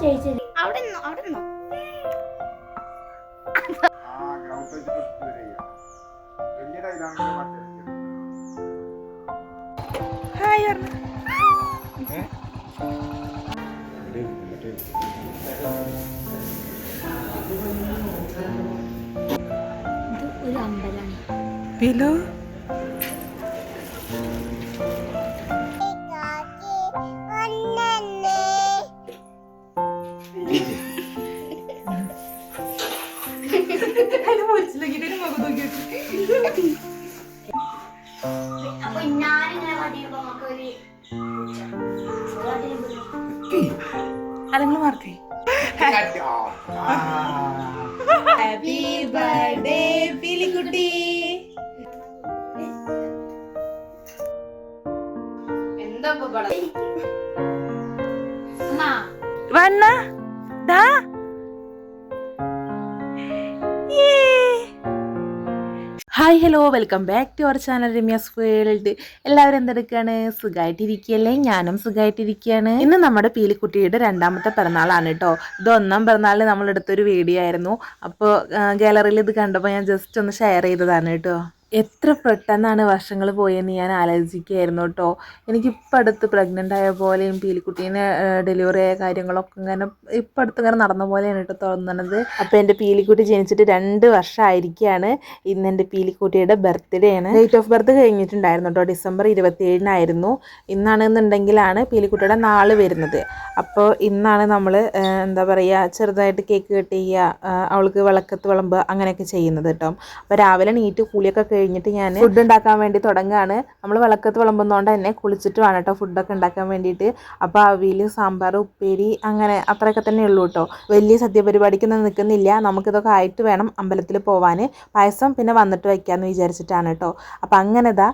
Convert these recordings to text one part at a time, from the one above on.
ചേച്ചി. അവിടെ നിന്നോ അവിടെ ഹായ് ഒരു അമ്പലമാണ് വണ്ണ ദാ. Hi hello. Welcome back to our channel Ramya's world. എല്ലാവരും എന്തെടുക്കുകയാണ് സുഖമായിട്ടിരിക്കുകയല്ലേ ഞാനും സുഖമായിട്ടിരിക്കുകയാണ് ഇന്ന് നമ്മുടെ പീലിക്കുട്ടിയുടെ രണ്ടാമത്തെ പിറന്നാളാണ് കേട്ടോ. ഇത് ഒന്നാം പിറന്നാളിൽ നമ്മളെടുത്തൊരു വീഡിയോ ആയിരുന്നു. അപ്പോൾ ഗാലറിയിൽ ഇത് കണ്ടപ്പോൾ ഞാൻ ജസ്റ്റ് ഒന്ന് ഷെയർ ചെയ്തതാണ് കേട്ടോ. എത്ര പെട്ടെന്നാണ് വർഷങ്ങൾ പോയെന്ന് ഞാൻ ആലോചിക്കുകയായിരുന്നു കേട്ടോ. എനിക്കിപ്പോൾ അടുത്ത് പ്രഗ്നന്റ് ആയ പോലെയും പീലിക്കുട്ടീനെ ഡെലിവറി ആയ കാര്യങ്ങളൊക്കെ ഇങ്ങനെ ഇപ്പം അടുത്ത് ഇങ്ങനെ നടന്ന പോലെയാണ് കേട്ടോ തോന്നുന്നത് അപ്പോൾ എന്റെ പീലിക്കുട്ടി ജനിച്ചിട്ട് രണ്ട് വർഷമായിരിക്കുകയാണ് ഇന്ന് എന്റെ പീലിക്കുട്ടിയുടെ ബർത്ത്ഡേ ആണ്. ഡേറ്റ് ഓഫ് ബർത്ത് കഴിഞ്ഞിട്ടുണ്ടായിരുന്നു കേട്ടോ ഡിസംബർ ഇരുപത്തി ഏഴിനായിരുന്നു ഇന്നാണെന്നുണ്ടെങ്കിലാണ് പീലിക്കുട്ടിയുടെ നാൾ വരുന്നത്. അപ്പോൾ ഇന്നാണ് നമ്മൾ എന്താ പറയുക ചെറുതായിട്ട് കേക്ക് കട്ട് ചെയ്യുക അവൾക്ക് വിളക്കത്ത് വിളമ്പുക അങ്ങനെയൊക്കെ ചെയ്യുന്നത് കേട്ടോ. അപ്പോൾ രാവിലെ നീറ്റ് കൂലിയൊക്കെ കഴിഞ്ഞിട്ട് ഞാൻ ഫുഡ് ഉണ്ടാക്കാൻ വേണ്ടി തുടങ്ങുകയാണ് നമ്മൾ വിളക്കത്ത് വിളമ്പുന്നതുകൊണ്ട് തന്നെ കുളിച്ചിട്ട് വേണം കേട്ടോ ഫുഡൊക്കെ ഉണ്ടാക്കാൻ വേണ്ടിയിട്ട്. അപ്പോൾ അവിയിൽ സാമ്പാർ ഉപ്പേരി അങ്ങനെ അത്രയൊക്കെ തന്നെ ഉള്ളൂ കേട്ടോ വലിയ സദ്യ പരിപാടിക്കൊന്നും നിൽക്കുന്നില്ല നമുക്കിതൊക്കെ ആയിട്ട് വേണം അമ്പലത്തിൽ പോവാൻ പായസം പിന്നെ വന്നിട്ട് വയ്ക്കാമെന്ന് വിചാരിച്ചിട്ടാണ് കേട്ടോ അപ്പോൾ അങ്ങനെ ഇതാ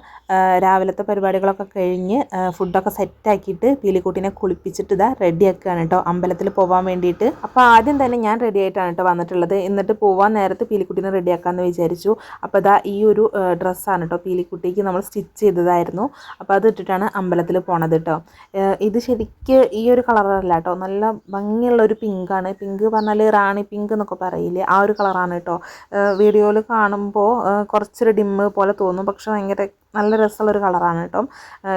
രാവിലത്തെ പരിപാടികളൊക്കെ കഴിഞ്ഞ് ഫുഡൊക്കെ സെറ്റാക്കിയിട്ട് പീലിക്കുട്ടീനെ കുളിപ്പിച്ചിട്ട് ഇതാ റെഡി ആക്കുകയാണ് കേട്ടോ അമ്പലത്തിൽ പോകാൻ വേണ്ടിയിട്ട്. അപ്പോൾ ആദ്യം തന്നെ ഞാൻ റെഡി ആയിട്ടാണ് കേട്ടോ വന്നിട്ടുള്ളത്. എന്നിട്ട് പോവാൻ നേരത്ത് പീലിക്കുട്ടീനെ റെഡിയാക്കാമെന്ന് വിചാരിച്ചു. അപ്പോൾ ഇതാ ഈ ഒരു ഡ്രസ്സാണ് കേട്ടോ പീലിക്കുട്ടിക്ക് നമ്മൾ സ്റ്റിച്ച് ചെയ്തതായിരുന്നു. അപ്പോൾ അത് ഇട്ടിട്ടാണ് അമ്പലത്തിൽ പോണത് കേട്ടോ ഇത് ശരിക്ക് ഈ ഒരു കളറല്ല കേട്ടോ നല്ല ഭംഗിയുള്ള ഒരു പിങ്കാണ് പിങ്ക് പറഞ്ഞാൽ റാണി പിങ്ക് എന്നൊക്കെ പറയില്ലേ? ആ ഒരു കളറാണ് കേട്ടോ വീഡിയോയിൽ കാണുമ്പോൾ കുറച്ചൊരു ഡിമ്മ് പോലെ തോന്നും. പക്ഷെ ഭയങ്കര നല്ല രസമുള്ളൊരു കളറാണ് കേട്ടോ.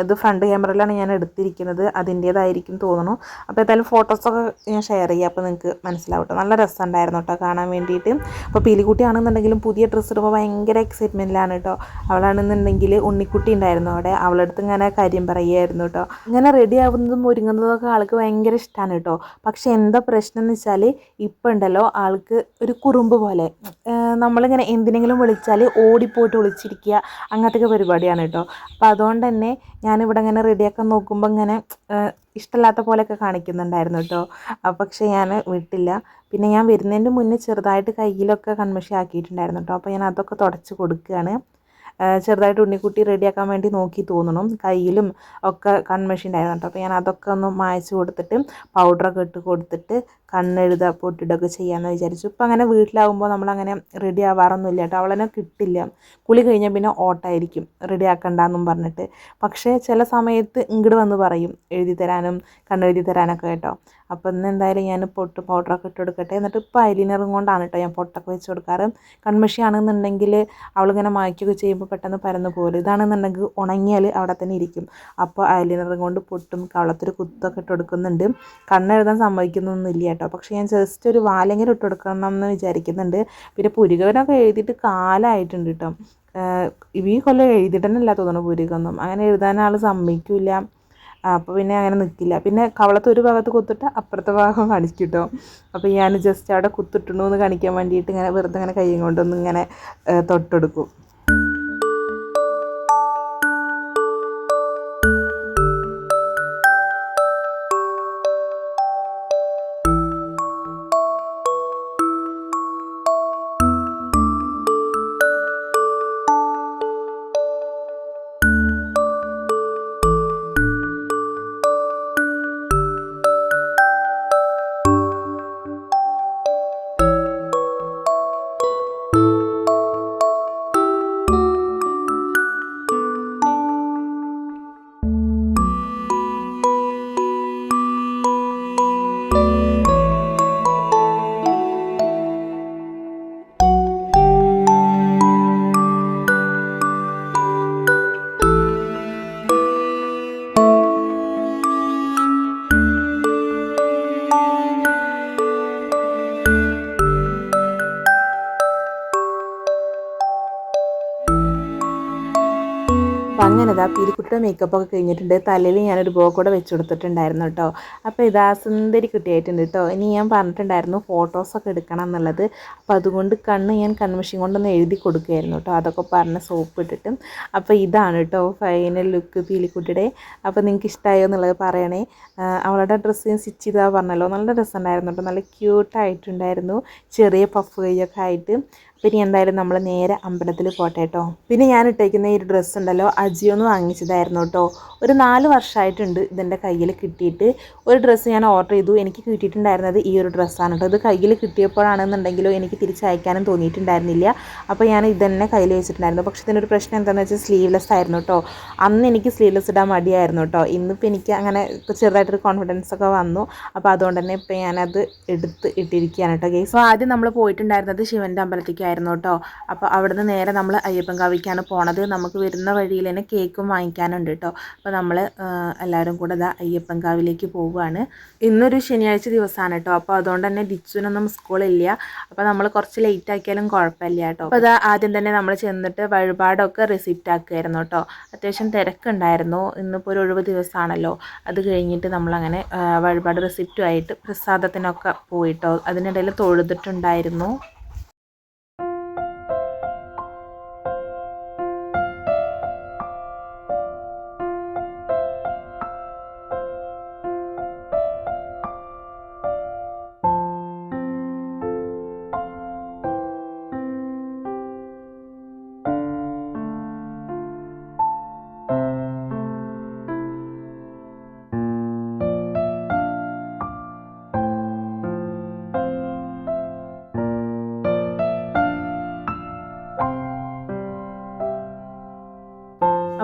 ഇത് ഫ്രണ്ട് ക്യാമറയിലാണ് ഞാൻ എടുത്തിരിക്കുന്നത്. അതിന്റേതായിരിക്കും തോന്നുന്നു. അപ്പോൾ ഏതായാലും ഫോട്ടോസൊക്കെ ഞാൻ ഷെയർ ചെയ്യാം. അപ്പോൾ നിങ്ങൾക്ക് മനസ്സിലാവും നല്ല രസമുണ്ടായിരുന്നു കേട്ടോ കാണാൻ വേണ്ടിയിട്ട്. അപ്പോൾ പീലിക്കുട്ടിയാണെന്നുണ്ടെങ്കിലും പുതിയ ഡ്രസ്സ് ഇടുമ്പോൾ ഭയങ്കര എക്സൈറ്റ്മെന്റിലാണ് കേട്ടോ. അവളാണെന്നുണ്ടെങ്കിൽ ഉണ്ണിക്കുട്ടി ഉണ്ടായിരുന്നു അവിടെ. അവളടുത്ത് ഇങ്ങനെ കാര്യം പറയുമായിരുന്നു കേട്ടോ. ഇങ്ങനെ റെഡി ആവുന്നതും ഒരുങ്ങുന്നതൊക്കെ ആൾക്ക് ഭയങ്കര ഇഷ്ടമാണ് കേട്ടോ. പക്ഷേ എന്താ പ്രശ്നം എന്ന് വെച്ചാൽ ഇപ്പം ഉണ്ടല്ലോ ആൾക്ക് ഒരു കുറുമ്പ് പോലെ. നമ്മളിങ്ങനെ എന്തിനെങ്കിലും വിളിച്ചാൽ ഓടിപ്പോയിട്ട് വിളിച്ചിരിക്കുക അങ്ങനത്തെ പരിപാടിയാണ് കേട്ടോ. അപ്പോൾ അതുകൊണ്ട് തന്നെ ഞാനിവിടെ ഇങ്ങനെ റെഡിയാക്കാൻ നോക്കുമ്പോൾ ഇങ്ങനെ ഇഷ്ടമില്ലാത്ത പോലെയൊക്കെ കാണിക്കുന്നുണ്ടായിരുന്നു കേട്ടോ. പക്ഷേ ഞാൻ വിട്ടില്ല. പിന്നെ ഞാൻ വരുന്നതിന്റെ മുന്നേ ചെറുതായിട്ട് കയ്യിലൊക്കെ കൺമഷി ആക്കിയിട്ടുണ്ടായിരുന്നു കേട്ടോ. അപ്പോൾ ഞാൻ അതൊക്കെ തുടച്ച് കൊടുക്കുകയാണ്. ചെറുതായിട്ട് ഉണ്ണിക്കുട്ടി റെഡിയാക്കാൻ വേണ്ടി നോക്കി തോന്നണം. കയ്യിലും ഒക്കെ കൺമഷി ഉണ്ടായിരുന്നു കേട്ടോ. അപ്പോൾ ഞാൻ അതൊക്കെ ഒന്ന് മായച്ച് കൊടുത്തിട്ട് പൗഡറൊക്കെ ഇട്ട് കൊടുത്തിട്ട് കണ്ണെഴുതുക പൊട്ടിടുകയൊക്കെ ചെയ്യാമെന്ന് വിചാരിച്ചു. ഇപ്പം അങ്ങനെ വീട്ടിലാവുമ്പോൾ നമ്മളങ്ങനെ റെഡി ആവാറൊന്നുമില്ല കേട്ടോ. അവളെന്നെ കിട്ടില്ല. കുളി കഴിഞ്ഞാൽ പിന്നെ ഓട്ടായിരിക്കും. റെഡി ആക്കണ്ടെന്നും പറഞ്ഞിട്ട്. പക്ഷേ ചില സമയത്ത് ഇങ്ങോട്ട് വന്ന് പറയും എഴുതി തരാനും കണ്ണെഴുതി തരാനൊക്കെ കേട്ടോ. അപ്പോൾ ഇന്ന് എന്തായാലും ഞാൻ പൊട്ട് പൗഡറൊക്കെ ഇട്ട് കൊടുക്കട്ടെ. എന്നിട്ട് ഇപ്പോൾ ഐലിനറും കൊണ്ടാണ് കേട്ടോ ഞാൻ പൊട്ടൊക്കെ വെച്ച് കൊടുക്കാറ്. കൺമഷി ആണെന്നുണ്ടെങ്കിൽ അവളിങ്ങനെ മായ്ക്കുകയൊക്കെ ചെയ്യുമ്പോൾ പെട്ടെന്ന് പരന്നു പോലും ഇതാണെന്നുണ്ടെങ്കിൽ ഉണങ്ങിയാൽ അവിടെ തന്നെ ഇരിക്കും. അപ്പോൾ ഐലിനറും കൊണ്ട് പൊട്ടും. കവളത്തിൽ കുത്തൊക്കെ ഇട്ട് കൊടുക്കുന്നുണ്ട്. കണ്ണെഴുതാൻ സമ്മതിക്കുന്നൊന്നുമില്ല കേട്ടോ. പക്ഷേ ഞാൻ ജസ്റ്റ് ഒരു വാലെങ്കിലും ഇട്ട് കൊടുക്കണം എന്ന് വിചാരിക്കുന്നുണ്ട്. പിന്നെ പുരുകവനൊക്കെ എഴുതിയിട്ട് കാലമായിട്ടുണ്ട് കേട്ടോ ഈ കൊല്ലം എഴുതിയിട്ട് തന്നെ തോന്നുന്നു പുരുകൊന്നും അങ്ങനെ എഴുതാൻ ആൾ സമ്മതിക്കില്ല. അപ്പോൾ പിന്നെ അങ്ങനെ നിൽക്കില്ല പിന്നെ കവളത്തെ ഒരു ഭാഗത്ത് കുത്തിട്ട് അപ്പുറത്തെ ഭാഗം കാണിച്ചു കേട്ടോ അപ്പോൾ ഞാൻ ജസ്റ്റ് അവിടെ കുത്തിട്ടുണ്ടോ എന്ന് കാണിക്കാൻ വേണ്ടിയിട്ട് ഇങ്ങനെ വെറുതെ ഇങ്ങനെ കൈ കൊണ്ടൊന്ന് ഇങ്ങനെ ഏഹ്, തൊട്ടെടുക്കും അങ്ങനെ ഇതാ പിരിക്കുട്ട മേക്കപ്പ് ഒക്കെ കഴിഞ്ഞിട്ടുണ്ട്. തലയിൽ ഞാനൊരു ബോ കൂടെ വെച്ച് കൊടുത്തിട്ടുണ്ടായിരുന്നു കേട്ടോ അപ്പോൾ ഇതാ സുന്ദരി കുട്ടിയായിട്ടുണ്ട് കേട്ടോ ഇനി ഞാൻ പറഞ്ഞിട്ടുണ്ടായിരുന്നു ഫോട്ടോസൊക്കെ എടുക്കണം എന്നുള്ളത്. അപ്പോൾ അതുകൊണ്ട് കണ്ണ് ഞാൻ കൺമിഷൻ കൊണ്ടൊന്ന് എഴുതി കൊടുക്കുകയായിരുന്നു കേട്ടോ അതൊക്കെ പറഞ്ഞ് സോപ്പ് ഇട്ടിട്ടും. അപ്പോൾ ഇതാണ് കേട്ടോ ഫൈനൽ ലുക്ക് പീലിക്കുട്ടിയുടെ. അപ്പോൾ നിങ്ങൾക്ക് ഇഷ്ടമായോ എന്നുള്ളത് പറയണേ. അവളുടെ ഡ്രസ്സ് ഞാൻ സ്റ്റിച്ച് ചെയ്താൽ പറഞ്ഞല്ലോ. നല്ല ഡ്രസ്സ് ഉണ്ടായിരുന്നു കേട്ടോ നല്ല ക്യൂട്ടായിട്ടുണ്ടായിരുന്നു ചെറിയ പഫ് കൈയൊക്കെ ആയിട്ട്. പിന്നെ എന്തായാലും നമ്മൾ നേരെ അമ്പലത്തിൽ പോട്ടെ കേട്ടോ പിന്നെ ഞാൻ ഇട്ടേക്കുന്ന ഈ ഡ്രസ്സ് ഉണ്ടല്ലോ അജിയോന്ന് വാങ്ങിച്ചതായിരുന്നു കേട്ടോ ഒരു നാല് വർഷമായിട്ടുണ്ട് ഇതെന്റെ കയ്യിൽ കിട്ടിയിട്ട്. ഒരു ഡ്രസ്സ് ഞാൻ ഓർഡർ ചെയ്തു. എനിക്ക് കിട്ടിയിട്ടുണ്ടായിരുന്നത് ഈ ഒരു ഡ്രസ്സാണ് കേട്ടോ ഇത് കയ്യിൽ കിട്ടിയപ്പോഴാണെന്നുണ്ടെങ്കിലോ എനിക്ക് തിരിച്ചയക്കാനും തോന്നിയിട്ടുണ്ടായിരുന്നില്ല. അപ്പോൾ ഞാൻ ഇതന്നെ കയ്യിൽ വെച്ചിട്ടുണ്ടായിരുന്നു. പക്ഷേ ഇതിനൊരു പ്രശ്നം എന്താണെന്ന് വെച്ചാൽ സ്ലീവ്ലെസ് ആയിരുന്നു കേട്ടോ അന്ന് എനിക്ക് സ്ലീവ്ലെസ് ഇടാൻ മടിയായിരുന്നു കേട്ടോ ഇന്നിപ്പോൾ എനിക്ക് അങ്ങനെ ചെറുതായിട്ടൊരു കോൺഫിഡൻസ് ഒക്കെ വന്നു. അപ്പോൾ അതുകൊണ്ട് തന്നെ ഇപ്പോൾ ഞാനത് എടുത്ത് ഇട്ടിരിക്കുകയാണ് കേട്ടോ ഗേസ് ആദ്യം നമ്മൾ പോയിട്ടുണ്ടായിരുന്നത് ശിവന്റെ അമ്പലത്തിലേക്കായിരുന്നു കേട്ടോ. അപ്പോൾ അവിടുന്ന് നേരെ നമ്മൾ അയ്യപ്പൻകാവിക്കാണ് പോണത്. നമുക്ക് വരുന്ന വഴിയിൽ തന്നെ കേക്കും വാങ്ങിക്കാനുണ്ട് കേട്ടോ. അപ്പോൾ നമ്മൾ എല്ലാവരും കൂടെ ഇതാ അയ്യപ്പൻകാവിലേക്ക് പോവുകയാണ്. ഇന്നൊരു ശനിയാഴ്ച ദിവസമാണ് കേട്ടോ. അപ്പോൾ അതുകൊണ്ട് തന്നെ ദിച്ചുവിനൊന്നും സ്കൂളില്ല. അപ്പോൾ നമ്മൾ കുറച്ച് ലേറ്റ് ആക്കിയാലും കുഴപ്പമില്ല കേട്ടോ. അപ്പോൾ അത് ആദ്യം തന്നെ നമ്മൾ ചെന്നിട്ട് വഴിപാടൊക്കെ റിസിപ്റ്റ് ആക്കുമായിരുന്നു കേട്ടോ. അത്യാവശ്യം തിരക്കുണ്ടായിരുന്നു. ഇന്നിപ്പോൾ ഒരു ഒഴിവ് ദിവസമാണല്ലോ അത് കഴിഞ്ഞിട്ട് നമ്മളങ്ങനെ വഴിപാട് റിസിപ്റ്റുമായിട്ട് പ്രസാദത്തിനൊക്കെ പോയിട്ടോ. അതിനിടയിൽ തൊഴുതിട്ടുണ്ടായിരുന്നു.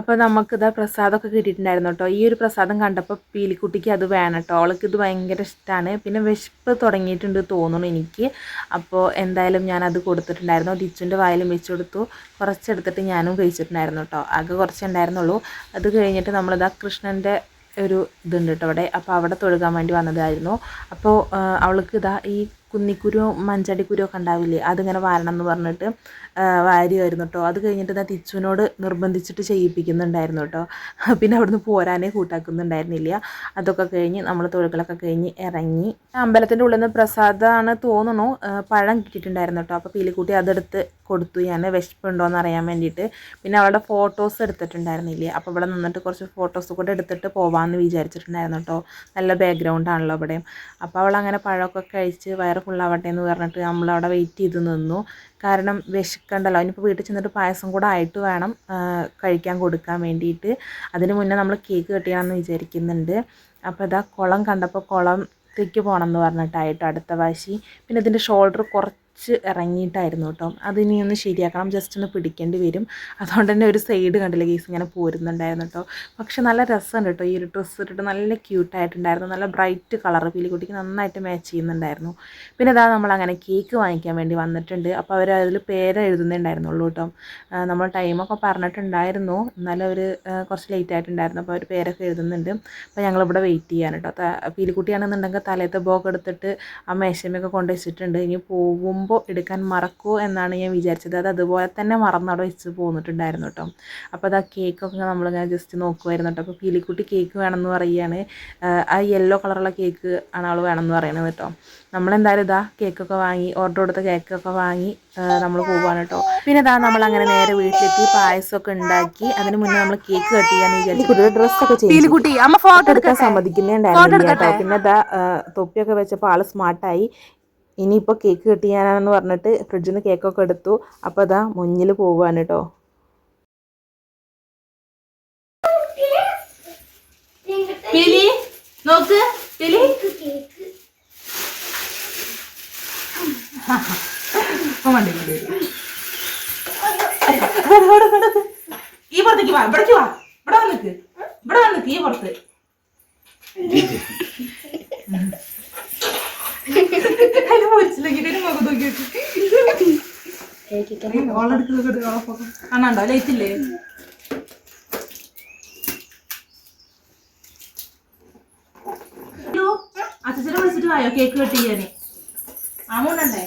അപ്പോൾ നമുക്കിതാ പ്രസാദമൊക്കെ കിട്ടിയിട്ടുണ്ടായിരുന്നു കേട്ടോ. ഈ ഒരു പ്രസാദം കണ്ടപ്പോൾ പീലിക്കുട്ടിക്ക് അത് വേണം കേട്ടോ. അവൾക്ക് ഇത് ഭയങ്കര ഇഷ്ടമാണ് പിന്നെ വിശപ്പ് തുടങ്ങിയിട്ടുണ്ട് തോന്നുന്നു എനിക്ക്. അപ്പോൾ എന്തായാലും ഞാൻ അത് കൊടുത്തിട്ടുണ്ടായിരുന്നു. ഡിച്ചുന്റെ വായിലും വെച്ച് കൊടുത്തു. കുറച്ചെടുത്തിട്ട് ഞാനും കഴിച്ചിട്ടുണ്ടായിരുന്നു കേട്ടോ. ആകെ കുറച്ചുണ്ടായിരുന്നുള്ളൂ. അത് കഴിഞ്ഞിട്ട് നമ്മളിതാ കൃഷ്ണന്റെ ഒരു ഇതുണ്ട് കേട്ടോ അവിടെ. അപ്പോൾ അവിടെ തൊഴുകാൻ വേണ്ടി വന്നതായിരുന്നു. അപ്പോൾ അവൾക്ക് ഇതാ ഈ കുന്നിക്കുരു മഞ്ചാടിക്കുരു ഒക്കെ ഉണ്ടാവില്ലേ? അതിങ്ങനെ വാരണം എന്ന് പറഞ്ഞിട്ട് വാരിയായിരുന്നു കേട്ടോ അത് കഴിഞ്ഞിട്ട് ഞാൻ തിച്ചുവിനോട് നിർബന്ധിച്ചിട്ട് ചെയ്യിപ്പിക്കുന്നുണ്ടായിരുന്നു കേട്ടോ പിന്നെ അവിടുന്ന് പോരാനേ കൂട്ടാക്കുന്നുണ്ടായിരുന്നില്ല. അതൊക്കെ കഴിഞ്ഞ് നമ്മൾ തൊഴിലുകളൊക്കെ കഴിഞ്ഞ് ഇറങ്ങി. അമ്പലത്തിന്റെ ഉള്ളിൽ നിന്ന് പ്രസാദമാണ് തോന്നുന്നു ആ, പഴം കിട്ടിയിട്ടുണ്ടായിരുന്നു കേട്ടോ അപ്പോൾ പീലിക്കുട്ടി അതെടുത്ത് കൊടുത്തു. ഞാൻ വിശപ്പുണ്ടോയെന്ന് അറിയാൻ വേണ്ടിയിട്ട്. പിന്നെ അവളുടെ ഫോട്ടോസ് എടുത്തിട്ടുണ്ടായിരുന്നില്ലേ. അപ്പോൾ ഇവിടെ നിന്നിട്ട് കുറച്ച് ഫോട്ടോസ് കൂടെ എടുത്തിട്ട് പോവാമെന്ന് വിചാരിച്ചിട്ടുണ്ടായിരുന്നു കേട്ടോ നല്ല ബാക്ക്ഗ്രൗണ്ട് ആണല്ലോ അവിടെ അപ്പോൾ അവൾ അങ്ങനെ പഴമൊക്കെ കഴിച്ച് വയറ് ഫുള്ളാവട്ടെ എന്ന് പറഞ്ഞിട്ട് നമ്മളവിടെ വെയിറ്റ് ചെയ്ത് നിന്നു. കാരണം വിശക്കണ്ടല്ലോ. ഇനിയിപ്പോൾ വീട്ടിൽ ചെന്നിട്ട് പായസം കൂടെ ആയിട്ട് വേണം കഴിക്കാൻ കൊടുക്കാൻ വേണ്ടിയിട്ട്. അതിന് മുന്നേ നമ്മൾ കേക്ക് കെട്ടിയാണെന്ന് വിചാരിക്കുന്നുണ്ട്. അപ്പോൾ ഇതാ കുളം കണ്ടപ്പോൾ കുളത്തേക്ക് പോകണം എന്ന് പറഞ്ഞിട്ടായിട്ട് അടുത്ത വാശി പിന്നെ ഇതിന്റെ ഷോൾഡർ കുറച്ച് ഇറങ്ങിയിട്ടായിരുന്നു കേട്ടോ. അതിനി ഒന്ന് ശരിയാക്കണം. ജസ്റ്റ് ഒന്ന് പിടിക്കേണ്ടി വരും. അതുകൊണ്ട് തന്നെ ഒരു സൈഡ് കണ്ടില്ല കേസ് ഇങ്ങനെ പോരുന്നുണ്ടായിരുന്നു കേട്ടോ. പക്ഷെ നല്ല രസമുണ്ട് കേട്ടോ. ഈ ഒരു ഡ്രസ്സ് ഇട്ടിട്ട് നല്ല ക്യൂട്ടായിട്ടുണ്ടായിരുന്നു നല്ല ബ്രൈറ്റ് കളർ പീലിക്കുട്ടിക്ക് നന്നായിട്ട് മാച്ച് ചെയ്യുന്നുണ്ടായിരുന്നു. പിന്നെ ഇതാ നമ്മൾ അങ്ങനെ കേക്ക് വാങ്ങിക്കാൻ വേണ്ടി വന്നിട്ടുണ്ട്. അപ്പോൾ അവർ അതിൽ പേര് എഴുതുന്നുണ്ടായിരുന്നുള്ളൂ കേട്ടോ. നമ്മൾ ടൈമൊക്കെ പറഞ്ഞിട്ടുണ്ടായിരുന്നു. എന്നാലും അവർ കുറച്ച് ലേറ്റ് ആയിട്ടുണ്ടായിരുന്നു. അപ്പോൾ അവർ പേരൊക്കെ എഴുതുന്നുണ്ട്. അപ്പോൾ ഞങ്ങളിവിടെ വെയിറ്റ് ചെയ്യാൻ കേട്ടോ. പീലിക്കുട്ടിയാണെന്നുണ്ടെങ്കിൽ തലേത്തെ ബോക്ക് എടുത്തിട്ട് ആ മേശമൊക്കെ കൊണ്ടുവച്ചിട്ടുണ്ട് ഇനി ഇനി പോകുമ്പോൾ എടുക്കാൻ മറക്കുമോ എന്നാണ് ഞാൻ വിചാരിച്ചത്. അത് അതുപോലെ തന്നെ മറന്നവിടെ വെച്ച് പോന്നിട്ടുണ്ടായിരുന്നു കേട്ടോ. അപ്പോൾ അത് ആ കേക്കൊക്കെ നമ്മളിങ്ങനെ ജസ്റ്റ് നോക്കുമായിരുന്നു കേട്ടോ. അപ്പോൾ പീലിക്കുട്ടി കേക്ക് വേണമെന്ന് പറയുകയാണ്. ആ, യെല്ലോ കളറുള്ള കേക്ക് ആണ് അവൾ വേണമെന്ന് പറയുന്നത് കേട്ടോ. നമ്മളെന്തായാലും ഇതാ കേക്കൊക്കെ വാങ്ങി ഓർഡർ കൊടുത്ത കേക്കൊക്കെ വാങ്ങി നമ്മൾ പോവാണ് കേട്ടോ. പിന്നെ ഇതാ നമ്മൾ അങ്ങനെ നേരെ വീട്ടിലെത്തി പായസമൊക്കെ ഉണ്ടാക്കി. അതിന് മുന്നേ നമ്മൾ കേക്ക് കട്ട് ചെയ്യാന്ന് വിചാരിച്ചു. ഡ്രസ്സൊക്കെ ഫോട്ടോ എടുക്കാൻ കേട്ടോ. പിന്നെ ഇതാ തൊപ്പിയൊക്കെ വെച്ചപ്പോൾ ആൾ സ്മാർട്ടായി ഇനിയിപ്പോൾ കേക്ക് കട്ട് ചെയ്യാനാണെന്ന് പറഞ്ഞിട്ട് ഫ്രിഡ്ജിൽ നിന്ന് കേക്കൊക്കെ എടുത്തു. അപ്പോൾ അതാ മുന്നിൽ പോവാണ് കേട്ടോ പിലി നോക്ക് പീലി. ഈ പുറത്തേക്ക് വാ ഇവിടേക്ക് വാ. ഇവിടെ വന്നിക്ക്. ഇവിടെ വന്നിക്ക് ഈ പുറത്ത്. അതിന് പൊരിച്ചില്ലെങ്കിൽ അതിന് മുഖം നോക്കി കാണാണ്ടോ? ലൈറ്റ് ഇല്ലേ? അച്ഛനെ വിളിച്ചിട്ട് വായോ? കേക്ക് കട്ട് ചെയ്യാന് ആമോണ്ടേ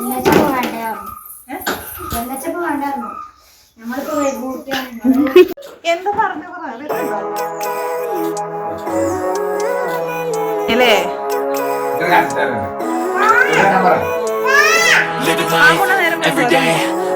വെള്ളച്ചപ്പ് വേണ്ടായിരുന്നു വെള്ളച്ചപ്പ് വേണ്ടായിരുന്നു നമ്മളിപ്പോ കൂട്ടിയാണ് എന്താ പറഞ്ഞു അല്ലേ Living life every day,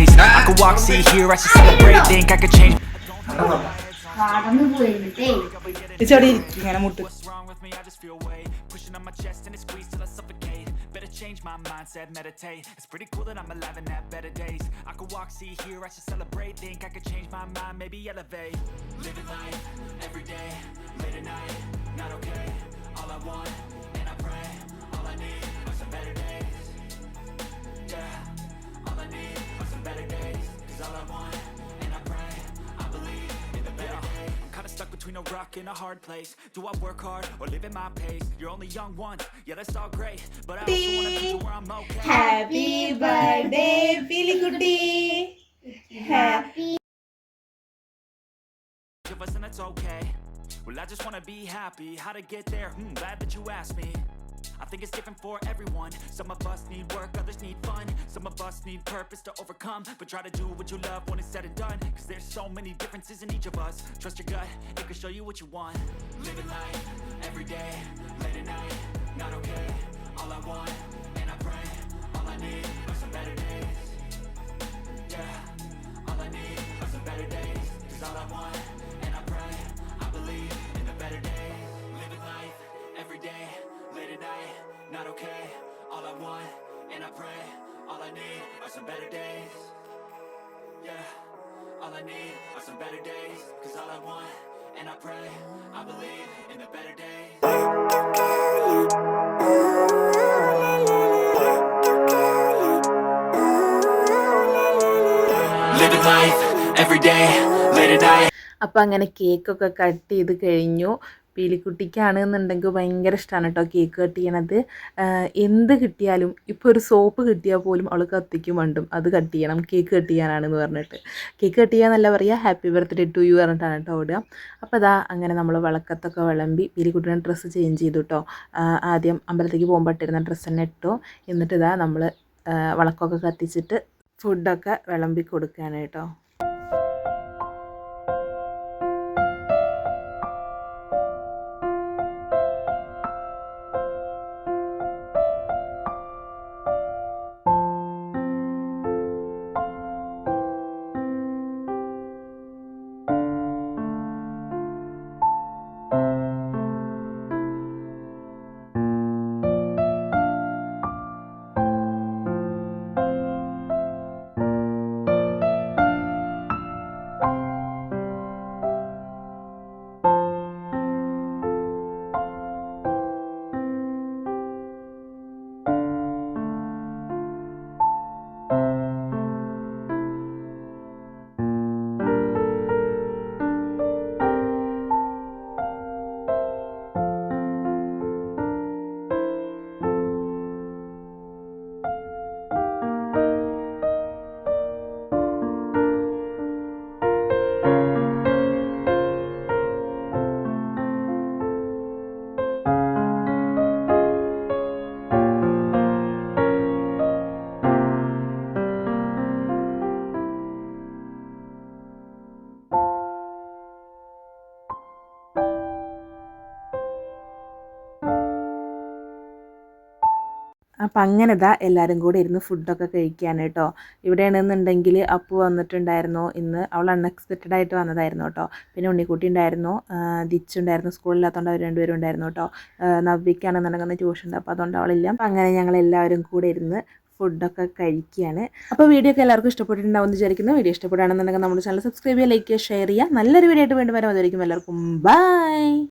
days. I could walk, see, hear, I should celebrate. Think I could change. കടന്നു പോയിരുന്നിട്ടേ ചെടി ഇങ്ങനെ മുട്ട് What's wrong with me? I just feel weight pushing on my chest and it squeezes till I suffocate. Better change my mindset, meditate. It's pretty cool that I'm alive and have better days. I could walk, see, hear, I should celebrate. Think I could change my mind, maybe elevate. Living life every day, late at night, not okay. All I want, and I pray, all I need are some better days. Yeah, all I need are some better days is all I want, and I pray, I believe in the better days. I'm kinda stuck between a rock and a hard place. Do I work hard or live at my pace? You're only young once, yeah, that's all great. But I also wanna be where I'm okay. Happy birthday, Billy Goody. Happy. Of us, and that's okay. Well, I just wanna be happy. How to get there? Hmm, glad that you asked me. I think it's different for everyone. Some of us need work, others need fun. Some of us need purpose to overcome. But try to do what you love when it's said and done. Cause there's so many differences in each of us. Trust your gut, it can show you what you want. Living life every day, late at night, not okay. Some better days. Yeah, all I need are some better days. Cause all I want, and I pray, I believe in the better days. Living life every day, late at night. അപ്പം അങ്ങനെ കേക്കൊക്കെ cut ചെയ്ത് കഴിഞ്ഞു പീലിക്കുട്ടിക്കാണ് എന്നുണ്ടെങ്കിൽ ഭയങ്കര ഇഷ്ടമാണ് കേട്ടോ cake cut ചെയ്യണത്. എന്ത് കിട്ടിയാലും ഇപ്പോൾ ഒരു സോപ്പ് കിട്ടിയാൽ പോലും അവൾ കത്തിക്കും വേണ്ടും. അത് കട്ട് ചെയ്യണം. കേക്ക് കട്ട് ചെയ്യാനാണെന്ന് പറഞ്ഞിട്ട്. കേക്ക് കട്ട് ചെയ്യാന്നല്ല പറയുക ഹാപ്പി ബർത്ത്ഡേ ടു യു പറഞ്ഞിട്ടാണ് കേട്ടോ ഓടുക അപ്പോൾ അതാ അങ്ങനെ നമ്മൾ വിളക്കത്തൊക്കെ വിളമ്പി പീലിക്കുട്ടിയുടെ ഡ്രസ്സ് ചേഞ്ച് ചെയ്തു കേട്ടോ ആദ്യം അമ്പലത്തേക്ക് പോകുമ്പോൾ ഇട്ടിരുന്ന ഡ്രസ്സ് തന്നെ ഇട്ടു. എന്നിട്ട് ഇതാ നമ്മൾ വിളക്കൊക്കെ കത്തിച്ചിട്ട് ഫുഡൊക്കെ വിളമ്പി കൊടുക്കുകയാണ് കേട്ടോ അപ്പം അങ്ങനെ ഇതാ എല്ലാവരും കൂടെ ഇരുന്ന് ഫുഡൊക്കെ കഴിക്കാൻ കേട്ടോ ഇവിടെയാണെന്നുണ്ടെങ്കിൽ അപ്പു വന്നിട്ടുണ്ടായിരുന്നു. ഇന്ന് അവൾ അൺഎക്സ്പെക്റ്റഡ് ആയിട്ട് വന്നതായിരുന്നു കേട്ടോ പിന്നെ ഉണ്ണിക്കുട്ടി ഉണ്ടായിരുന്നു. ദിച്ചുണ്ടായിരുന്നു സ്കൂളില്ലാത്തതുകൊണ്ട് അവർ രണ്ടുപേരും ഉണ്ടായിരുന്നു കേട്ടോ നവ്യക്കാണെന്നുണ്ടെങ്കിൽ ട്യൂഷൻ ഉണ്ട് അപ്പോൾ അതുകൊണ്ട് അവളില്ല. അപ്പം അങ്ങനെ ഞങ്ങൾ എല്ലാവരും കൂടെ ഇരുന്ന് ഫുഡൊക്കെ കഴിക്കുകയാണ് അപ്പോൾ വീഡിയോ ഒക്കെ എല്ലാവർക്കും ഇഷ്ടപ്പെട്ടിട്ടുണ്ടാവും എന്ന് വിചാരിക്കുന്നു. വീഡിയോ ഇഷ്ടപ്പെടുകയാണെന്നുണ്ടെങ്കിൽ നമ്മുടെ ചാനൽ സബ്സ്ക്രൈബ് ചെയ്യുക ലൈക്ക് ചെയ്യുക ഷെയർ ചെയ്യുക. നല്ലൊരു വീഡിയോ ആയിട്ട് വീണ്ടും വരാൻ എല്ലാവർക്കും ബൈ